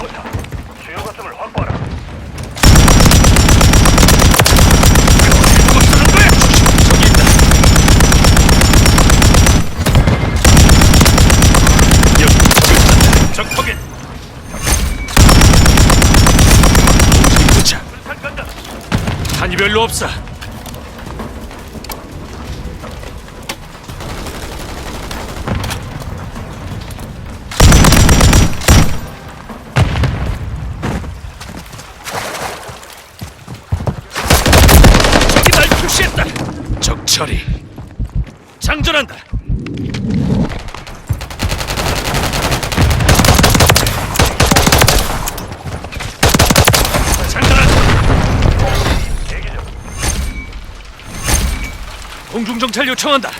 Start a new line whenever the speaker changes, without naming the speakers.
좋다. 주요 가슴을 확보하라. 별로 없어. 표시했다. 적 처리. 장전한다. 장전한다. 공중정찰 요청한다.